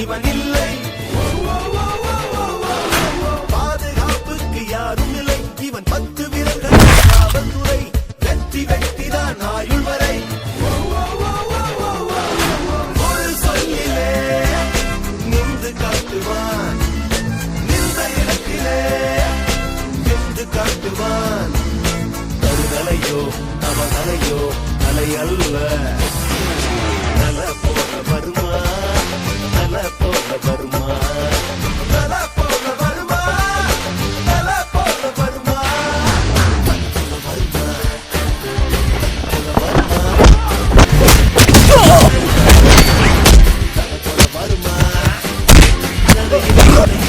இவன் இல்லை பாதுகாப்புக்கு யாரும் இல்லை. இவன் பத்து விரல்கள் காவல்துறை வெட்டி வெட்டிதான் ஆயுள் வரை. நின்று காட்டுவான். நின்ற இடத்திலே நின்று காட்டுவான். தருதலையோ தவ தலையோ தலை அல்ல. ¡Ah!